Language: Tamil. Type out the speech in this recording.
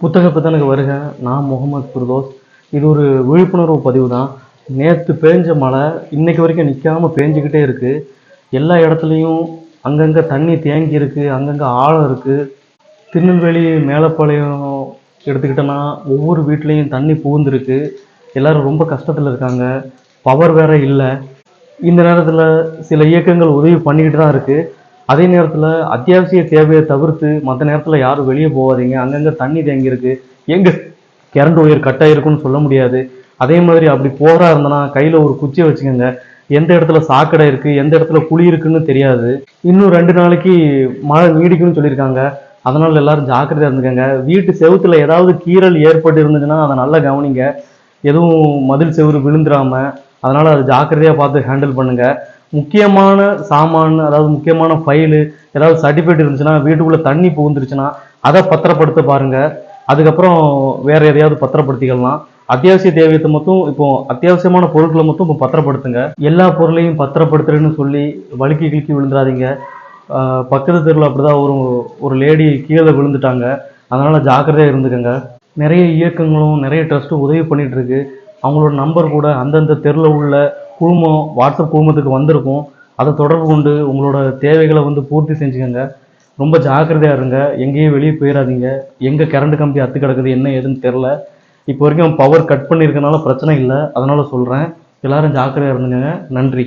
புத்தக புத்தனுக்கு வருக. நான் முகமது ஃபிர்தோஸ். இது ஒரு விழிப்புணர்வு பதிவு தான் நேற்று பேஞ்ச மழை இன்னைக்கு வரைக்கும் நிற்காம பேஞ்சிக்கிட்டே இருக்குது எல்லா இடத்துலையும் அங்கங்கே தண்ணி தேங்கி இருக்குது அங்கங்கே ஆழம் இருக்குது திருநெல்வேலி மேலப்பாளையம் எடுத்துக்கிட்டோன்னா ஒவ்வொரு வீட்லேயும் தண்ணி புகுந்திருக்கு. எல்லோரும் ரொம்ப கஷ்டத்தில் இருக்காங்க. பவர் வேறு இல்லை. இந்த நேரத்தில் சில இயக்கங்கள் உதவி பண்ணிக்கிட்டு தான் இருக்குது அதே நேரத்தில் அத்தியாவசிய தேவையை தவிர்த்து மற்ற நேரத்தில் யாரும் வெளியே போகாதீங்க. அங்கங்கே தண்ணி தேங்கியிருக்கு எங்கே கரண்ட் ஒயர் கட் ஆகிருக்குன்னு சொல்ல முடியாது. அதே மாதிரி அப்படி போகிறா இருந்தனா கையில் ஒரு குச்சியை வச்சுக்கோங்க. எந்த இடத்துல சாக்கடை இருக்குது எந்த இடத்துல குழி இருக்குன்னு தெரியாது. இன்னும் ரெண்டு நாளைக்கு மழை நீடிக்கும்னு சொல்லியிருக்காங்க. அதனால் எல்லாரும் ஜாக்கிரதையாக இருந்துக்கங்க. வீட்டு செவுத்துல ஏதாவது கீறல் ஏற்பட்டு இருந்துச்சுன்னா அதை நல்லா கவனிங்க. எதுவும் மதில் செவுரு விழுந்துடாமல் அதனால் அதை ஜாக்கிரதையாக பார்த்து ஹேண்டில் பண்ணுங்கள் முக்கியமான சாமான் அதாவது முக்கியமான ஃபைலு ஏதாவது சர்டிஃபிகேட் இருந்துச்சுன்னா வீட்டுக்குள்ளே தண்ணி புகுந்துருச்சுன்னா அதை பத்திரப்படுத்த பாருங்க. அதுக்கப்புறம் வேறு எதையாவது பத்திரப்படுத்திக்கலாம். அத்தியாவசிய தேவையத்தை மட்டும் இப்போ அத்தியாவசியமான பொருட்களை மட்டும் இப்போ பத்திரப்படுத்துங்க. எல்லா பொருளையும் பத்திரப்படுத்துறேன்னு சொல்லி வழுக்கி கிழக்கி விழுந்துடாதீங்க பக்கத்து தெருவில் அப்படிதான் ஒரு ஒரு லேடி கீழே விழுந்துட்டாங்க. அதனால் ஜாக்கிரதையாக இருந்துக்கங்க. நிறைய இயக்கங்களும் நிறைய ட்ரஸ்ட்டும் உதவி பண்ணிகிட்ருக்கு அவங்களோட நம்பர் கூட அந்தந்த தெருவில் உள்ள குழுமம் வாட்ஸ்அப் குழுமத்துக்கு வந்திருக்கும். அதை தொடர்பு கொண்டு உங்களோட தேவைகளை வந்து பூர்த்தி செஞ்சுக்கோங்க. ரொம்ப ஜாக்கிரதையாக இருங்க. எங்கேயும் வெளியே போயிடாதீங்க. எங்கே கரண்ட் கம்பி அத்து கிடக்குது என்ன ஏதுன்னு தெரில இப்போ வரைக்கும் பவர் கட் பண்ணியிருக்கனால பிரச்சனை இல்லை. அதனால் சொல்கிறேன் எல்லாரும் ஜாக்கிரதையாக இருந்துங்க நன்றி.